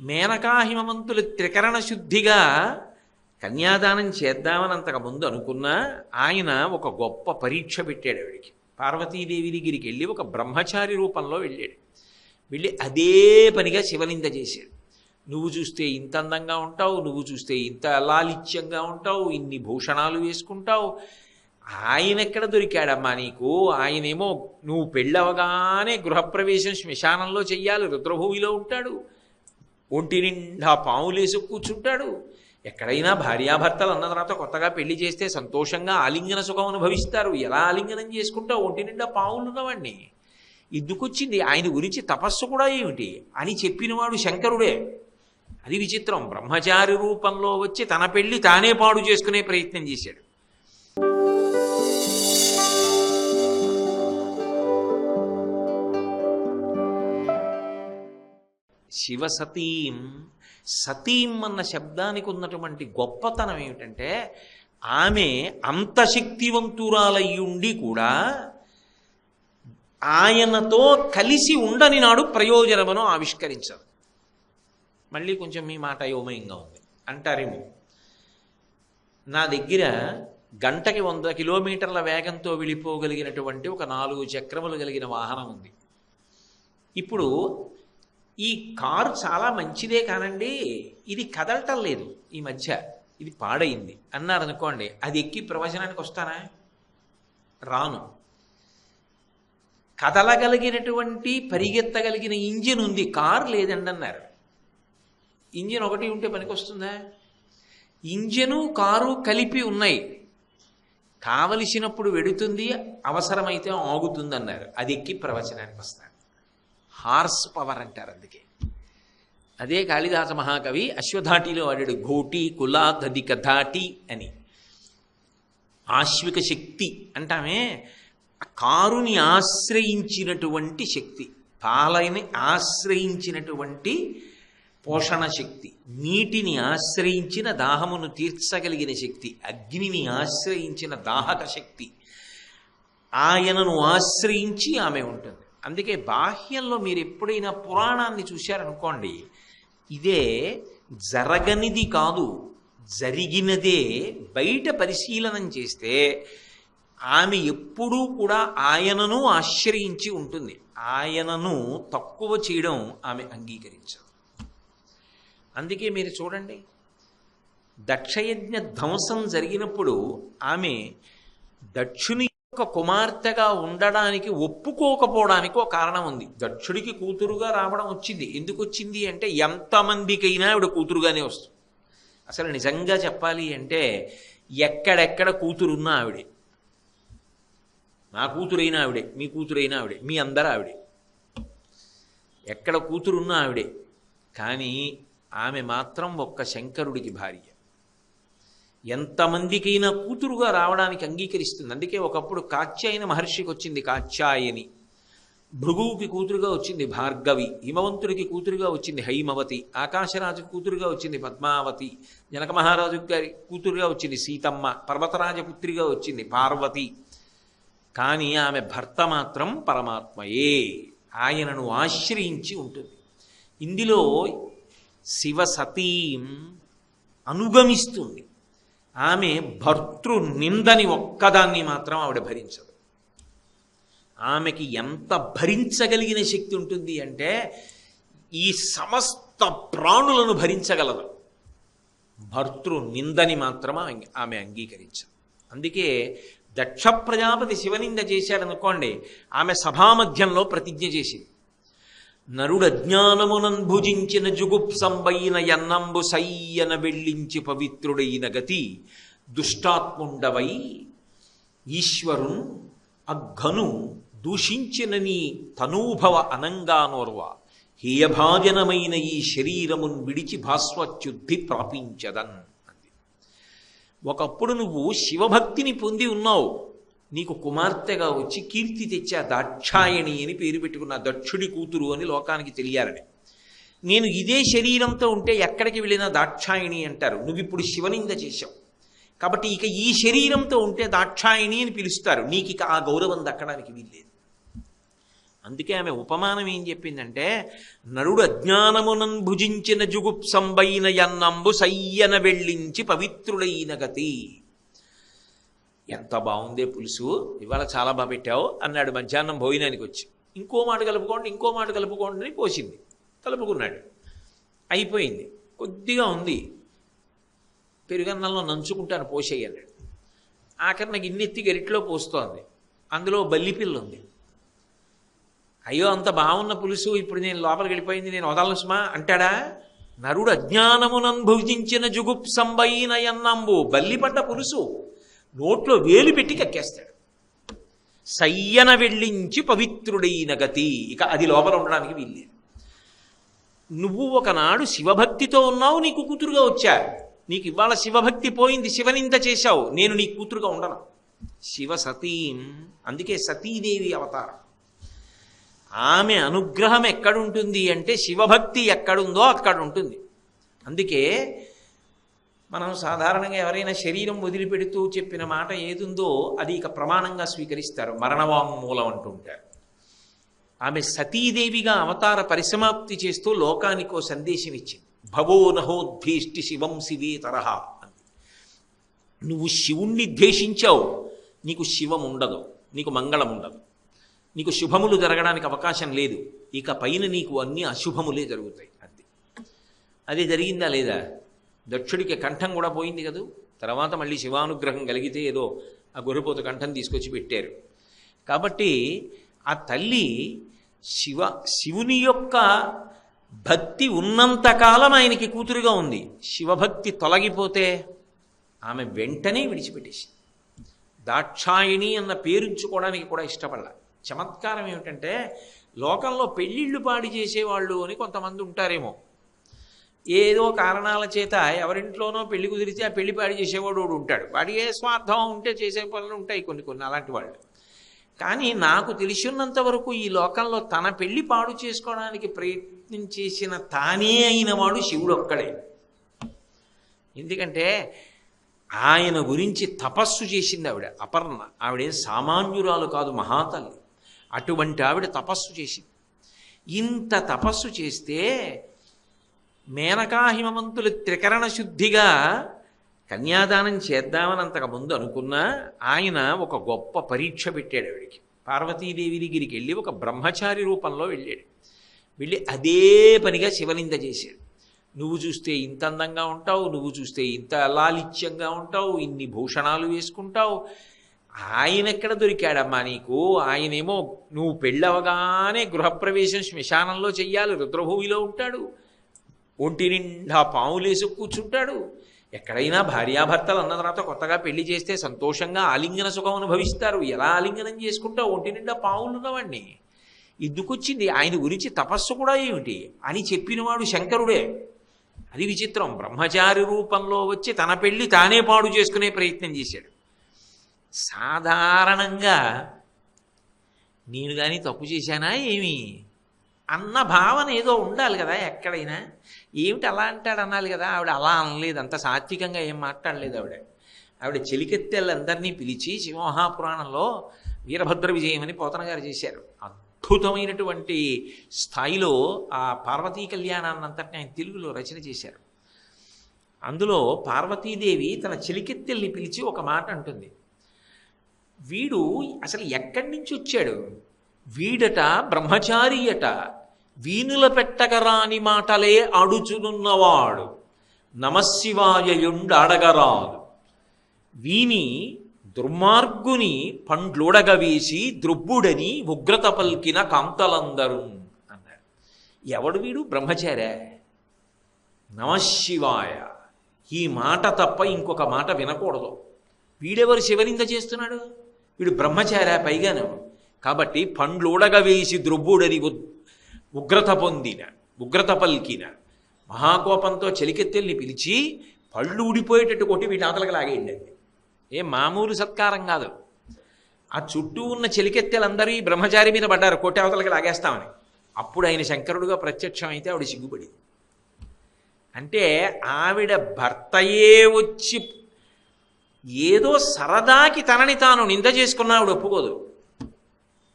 మేనకాహిమవంతులు త్రికరణ శుద్ధిగా కన్యాదానం చేద్దామని అంతకుముందు అనుకున్నా ఆయన ఒక గొప్ప పరీక్ష పెట్టాడు ఆవిడికి. పార్వతీదేవి దగ్గరికి వెళ్ళి ఒక బ్రహ్మచారి రూపంలో వెళ్ళాడు. వెళ్ళి అదే పనిగా శివనింద చేశాడు. నువ్వు చూస్తే ఇంత అందంగా ఉంటావు నువ్వు చూస్తే ఇంత లాలిత్యంగా ఉంటావు ఇన్ని భూషణాలు వేసుకుంటావు. ఆయన ఎక్కడ దొరికాడమ్మా నీకు? ఆయనేమో నువ్వు పెళ్ళవగానే గృహప్రవేశం శ్మశానంలో చెయ్యాలి రుద్రభూమిలో ఉంటాడు. ఒంటి నిండా పాములేసి కూర్చుంటాడు. ఎక్కడైనా భార్యాభర్తలు అన్న తర్వాత కొత్తగా పెళ్ళి చేస్తే సంతోషంగా ఆలింగన సుఖం అనుభవిస్తారు. ఎలా ఆలింగనం చేసుకుంటావు? ఒంటి నిండా పావులు ఉన్నవాడిని ఇద్దుకొచ్చింది ఆయన గురించి తపస్సు కూడా ఏమిటి? అని చెప్పినవాడు శంకరుడే. అది విచిత్రం. బ్రహ్మచారి రూపంలో వచ్చి తన పెళ్ళి తానే పాడు చేసుకునే ప్రయత్నం చేశాడు. శివసతీం. సతీం అన్న శబ్దానికి ఉన్నటువంటి గొప్పతనం ఏమిటంటే ఆమె అంత శక్తివంతురాలయ్యుండి కూడా ఆయనతో కలిసి ఉండని నాడు ప్రయోజనమును ఆవిష్కరించదు. మళ్ళీ కొంచెం మీ మాట యోమయంగా ఉంది. అంటారేమో. నా దగ్గర గంటకి వంద కిలోమీటర్ల వేగంతో వెళ్ళిపోగలిగినటువంటి ఒక నాలుగు చక్రములు కలిగిన వాహనం ఉంది. ఇప్పుడు ఈ కారు చాలా మంచిదే కానండి. ఇది కదలటం లేదు ఈ మధ్య. ఇది పాడైంది. అన్నారు అనుకోండి అది ఎక్కి ప్రవచనానికి వస్తానా రాను. కదలగలిగినటువంటి పరిగెత్తగలిగిన ఇంజిన్ ఉంది కారు లేదండి అన్నారు. ఇంజిన్ ఒకటి ఉంటే పనికొస్తుందా ఇంజను కారు కలిపి ఉన్నాయి. కావలసినప్పుడు వెడుతుంది అవసరమైతే ఆగుతుంది అన్నారు. అది ఎక్కి ప్రవచనానికి వస్తాను. హార్స్ పవర్ అంటారు అందుకే. అదే కాళిదాస మహాకవి అశ్వధాటిలో వాడాడు ఘోటి కులా దదిక ధాటి అని. ఆశ్విక శక్తి అంటామే కారుని ఆశ్రయించినటువంటి శక్తి పాలని ఆశ్రయించినటువంటి పోషణ శక్తి నీటిని ఆశ్రయించిన దాహమును తీర్చగలిగిన శక్తి అగ్నిని ఆశ్రయించిన దాహక శక్తి. ఆయనను ఆశ్రయించి ఆమె ఉంటుంది. అందుకే బాహ్యంలో మీరు ఎప్పుడైనా పురాణాన్ని చూశారనుకోండి ఇదే జరగనిది కాదు జరిగినదే బయట పరిశీలనం చేస్తే ఆమె ఎప్పుడూ కూడా ఆయనను ఆశ్రయించి ఉంటుంది. ఆయనను తక్కువ చేయడం ఆమె అంగీకరించదు. అందుకే మీరు చూడండి దక్షయజ్ఞ ధ్వంసం జరిగినప్పుడు ఆమె దక్షుని ఒక కుమార్తెగా ఉండడానికి ఒప్పుకోకపోవడానికి ఒక కారణం ఉంది. దక్షుడికి కూతురుగా రావడం వచ్చింది. ఎందుకు వచ్చింది అంటే ఎంతమందికైనా ఆవిడ కూతురుగానే వస్తుంది. అసలు నిజంగా చెప్పాలి అంటే ఎక్కడెక్కడ కూతురున్నా ఆవిడే. నా కూతురైనా ఆవిడే మీ కూతురైనా ఆవిడే మీ అందరూ ఆవిడే. ఎక్కడ కూతురున్నా ఆవిడే. కానీ ఆమె మాత్రం ఒక్క శంకరుడికి భార్య. ఎంతమందికైనా కూతురుగా రావడానికి అంగీకరిస్తుంది. అందుకే ఒకప్పుడు కాత్యాయన మహర్షికి వచ్చింది కాత్యాయని. భృగువుకి కూతురుగా వచ్చింది భార్గవి. హిమవంతుడికి కూతురుగా వచ్చింది హైమవతి. ఆకాశరాజు కూతురుగా వచ్చింది పద్మావతి. జనక మహారాజు గారి కూతురుగా వచ్చింది సీతమ్మ. పర్వతరాజపుత్రిగా వచ్చింది పార్వతి. కానీ ఆమె భర్త మాత్రం పరమాత్మయే. ఆయనను ఆశ్రయించి ఉంటుంది. ఇందులో శివసతీం అనుగమిస్తుంది. ఆమె భర్తృ నిందని ఒక్కదాన్ని మాత్రం ఆవిడ భరించదు. ఆమెకి ఎంత భరించగలిగిన శక్తి ఉంటుంది అంటే ఈ సమస్త ప్రాణులను భరించగలదు. భర్తృ నిందని మాత్రం ఆమె- ఆమె అంగీకరించదు. అందుకే దక్ష ప్రజాపతి శివనింద చేశాడనుకోండి ఆమె సభామధ్యంలో ప్రతిజ్ఞ చేసింది. నరుడు భుజించిన జుగుప్సంబైన ఎన్నంబు సయ్యన వెళ్ళించి పవిత్రుడైన గతి దుష్టాత్ముండవై ఈశ్వరున్ అఘను దూషించిన నీ తనూభవ అనంగానోర్వ హేయభాజనమైన ఈ శరీరమున్ విడిచి భాస్వచ్యుద్ధి ప్రాపించదన్. ఒకప్పుడు నువ్వు శివభక్తిని పొంది ఉన్నావు. నీకు కుమార్తెగా వచ్చి కీర్తి తెచ్చా దాక్షాయణి అని పేరు పెట్టుకున్న దక్షుడి కూతురు అని లోకానికి తెలియాలని. నేను ఇదే శరీరంతో ఉంటే ఎక్కడికి వెళ్ళినా దాక్షాయణి అంటారు. నువ్వు ఇప్పుడు శివనింద చేశావు. కాబట్టి ఇక ఈ శరీరంతో ఉంటే దాక్షాయణి అని పిలుస్తారు. నీకు ఇక ఆ గౌరవం దక్కడానికి వీల్లేదు. అందుకే ఆమె ఉపమానం ఏం చెప్పిందంటే నరుడు అజ్ఞానమునన్ భుజించిన జుగుప్సంబైన యన్నంబు సయ్యన వెళ్ళించి పవిత్రుడైన గతి. ఎంత బాగుందే పులుసు ఇవాళ చాలా బాగా పెట్టావు అన్నాడు మధ్యాహ్నం భోజనానికి వచ్చి. ఇంకో మాట కలుపుకోండి ఇంకో మాట కలుపుకోండి అని పోసింది కలుపుకున్నాడు. అయిపోయింది. కొద్దిగా ఉంది. పెరుగన్నంలో నంచుకుంటాను పోసేయన్నాడు ఆఖరి నాకు ఇన్నెత్తి గరిట్లో పోస్తోంది. అందులో బల్లిపిల్ల ఉంది. అయ్యో అంత బాగున్న పులుసు ఇప్పుడు నేను లోపలికి వెళ్ళిపోయింది నేను వదలను సుమా అంటాడా? నరుడు అజ్ఞానమునం భుజించిన జుగుప్సంబైన ఎన్నంబు బల్లిపడ్డ పులుసు. నోట్లో వేలు పెట్టి కక్కేస్తాడు. సయ్యన వెళ్ళించి పవిత్రుడైన గతి. ఇక అది లోపల ఉండడానికి వీల్లేదు. నువ్వు ఒకనాడు శివభక్తితో ఉన్నావు నీకు కూతురుగా వచ్చా. నీకు ఇవాళ శివభక్తి పోయింది శివనింద చేశావు. నేను నీ కూతురుగా ఉండను. శివ సతీం అందుకే సతీదేవి అవతారం. ఆమె అనుగ్రహం ఎక్కడుంటుంది అంటే శివభక్తి ఎక్కడుందో అక్కడ ఉంటుంది. అందుకే మనం సాధారణంగా ఎవరైనా శరీరం వదిలిపెడుతూ చెప్పిన మాట ఏదుందో అది ఇక ప్రమాణంగా స్వీకరిస్తారు. మరణవాంగ్మూలం అంటుంటారు ఆమె సతీదేవిగా అవతార పరిసమాప్తి చేస్తూ లోకానికో సందేశం ఇచ్చింది. భవో నహోద్భీష్టి శివం శివే తరహా అంది. నువ్వు శివుణ్ణి ద్వేషించావు. నీకు శివం ఉండదు. నీకు మంగళం ఉండదు. నీకు శుభములు జరగడానికి అవకాశం లేదు. ఇక పైన నీకు అన్ని అశుభములే జరుగుతాయి అంతే అది జరిగిందా లేదా? దక్షుడికి కంఠం కూడా పోయింది కదూ? తర్వాత మళ్ళీ శివానుగ్రహం కలిగితే ఏదో ఆ గొర్రెపోత కంఠం తీసుకొచ్చి పెట్టారు. కాబట్టి ఆ తల్లి శివ శివుని యొక్క భక్తి ఉన్నంతకాలం ఆయనకి కూతురుగా ఉంది. శివభక్తి తొలగిపోతే ఆమె వెంటనే విడిచిపెట్టేసింది. దాక్షాయిణి అన్న పేరుంచుకోవడానికి కూడా ఇష్టపడాల. చమత్కారం ఏమిటంటే లోకంలో పెళ్ళిళ్ళు పాడి చేసేవాళ్ళు అని కొంతమంది ఉంటారేమో. ఏదో కారణాల చేత ఎవరింట్లోనో పెళ్ళి కుదిరితే ఆ పెళ్ళి పాడి చేసేవాడు ఉంటాడు. వాడికి ఏ స్వార్థం ఉంటే చేసే పనులు ఉంటాయి కొన్ని కొన్ని అలాంటి వాళ్ళు. కానీ నాకు తెలిసినంత వరకు ఈ లోకంలో తన పెళ్ళి పాడు చేసుకోవడానికి ప్రయత్నం చేసిన తానే అయిన వాడు శివుడు ఒక్కడే. ఎందుకంటే ఆయన గురించి తపస్సు చేసింది ఆవిడ అపర్ణ. ఆవిడేం సామాన్యురాలు కాదు మహాతల్లి. అటువంటి ఆవిడ తపస్సు చేసింది. ఇంత తపస్సు చేస్తే మేనకా హిమవంతులు త్రికరణ శుద్ధిగా కన్యాదానం చేద్దామని అంతకుముందు అనుకున్నా ఆయన ఒక గొప్ప పరీక్ష పెట్టాడు ఆవిడికి. పార్వతీదేవి దగ్గరికి వెళ్ళి ఒక బ్రహ్మచారి రూపంలో వెళ్ళాడు. వెళ్ళి అదే పనిగా శివనింద చేశాడు. నువ్వు చూస్తే ఇంత అందంగా ఉంటావు నువ్వు చూస్తే ఇంత లాలిత్యంగా ఉంటావు ఇన్ని భూషణాలు వేసుకుంటావు. ఆయన ఎక్కడ దొరికాడమ్మా నీకు? ఆయనేమో నువ్వు పెళ్ళవగానే గృహప్రవేశం శ్మశానంలో చెయ్యాలి రుద్రభూమిలో ఉంటాడు. ఒంటి నిండా పాములేసి కూర్చుంటాడు. ఎక్కడైనా భార్యాభర్తలు అన్న తర్వాత కొత్తగా పెళ్ళి చేస్తే సంతోషంగా ఆలింగన సుఖం అనుభవిస్తారు. ఎలా ఆలింగనం చేసుకుంటావు ఒంటి నిండా పావులు ఉన్నవాడిని ఎందుకొచ్చింది ఆయన గురించి తపస్సు కూడా ఏమిటి? అని చెప్పినవాడు శంకరుడే. అది విచిత్రం. బ్రహ్మచారి రూపంలో వచ్చి తన పెళ్ళి తానే పాడు చేసుకునే ప్రయత్నం చేశాడు. సాధారణంగా నేను కానీ తప్పు చేశానా ఏమి? అన్న భావన ఏదో ఉండాలి కదా ఎక్కడైనా. ఏమిటి అలా అంటాడు అనాలి కదా? ఆవిడ అలా అనలేదు. అంత సాత్వికంగా ఏం మాట్లాడలేదు ఆవిడ. ఆవిడ చెలికెత్తెళ్ళందరినీ పిలిచి శివమహాపురాణంలో వీరభద్ర విజయమని పోతన గారు చేశారు. అద్భుతమైనటువంటి స్థాయిలో ఆ పార్వతీ కళ్యాణాన్నంతటిని ఆయన తెలుగులో రచన చేశారు. అందులో పార్వతీదేవి తన చెలికెత్తెల్ని పిలిచి ఒక మాట అంటుంది. వీడు అసలు ఎక్కడి నుంచి వచ్చాడు? వీడట బ్రహ్మచారియట వీనుల పెట్టగరాని మాటలే అడుచునున్నవాడు. నమశివాయయుండడగరాదు. వీని దుర్మార్గుని పండ్లుడగవేసి ద్రుబ్బుడని ఉగ్రత పల్కిన కాంతలందరు అన్నాడు. ఎవడు వీడు? బ్రహ్మచారే. నమశివాయ. ఈ మాట తప్ప ఇంకొక మాట వినకూడదు. వీడెవరు శివలింగ చేస్తున్నాడు? వీడు బ్రహ్మచారా పైగాను కాబట్టి పండ్లుడగవేసి వేసి ద్రొబ్బుడని ఉగ్రత పొందిన ఉగ్రత పలికిన మహాకోపంతో చెలికెత్తెల్ని పిలిచి పళ్ళు ఊడిపోయేటట్టు కొట్టి వీటి ఆతలకు లాగేయండి. ఏ మామూలు సత్కారం కాదు. ఆ చుట్టూ ఉన్న చెలికెత్తెలందరూ ఈ బ్రహ్మచారి మీద పడ్డారు కొట్టి అవతలకి లాగేస్తామని. అప్పుడు ఆయన శంకరుడుగా ప్రత్యక్షం అయితే ఆవిడ సిగ్గుపడి అంటే ఆవిడ భర్తయే వచ్చి ఏదో సరదాకి తనని తాను నింద చేసుకున్నా ఆవిడ ఒప్పుకోదు.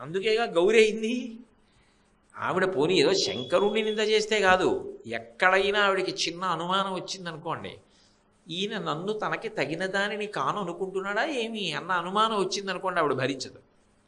అందుకేగా గౌరి అయింది? ఆవిడ పోనీ ఏదో శంకరుణ్ణి నింద చేస్తే కాదు. ఎక్కడైనా ఆవిడకి చిన్న అనుమానం వచ్చిందనుకోండి. ఈయన నన్ను తనకి తగిన దానిని కాను అనుకుంటున్నాడా ఏమి? అన్న అనుమానం వచ్చిందనుకోండి ఆవిడ భరించదు.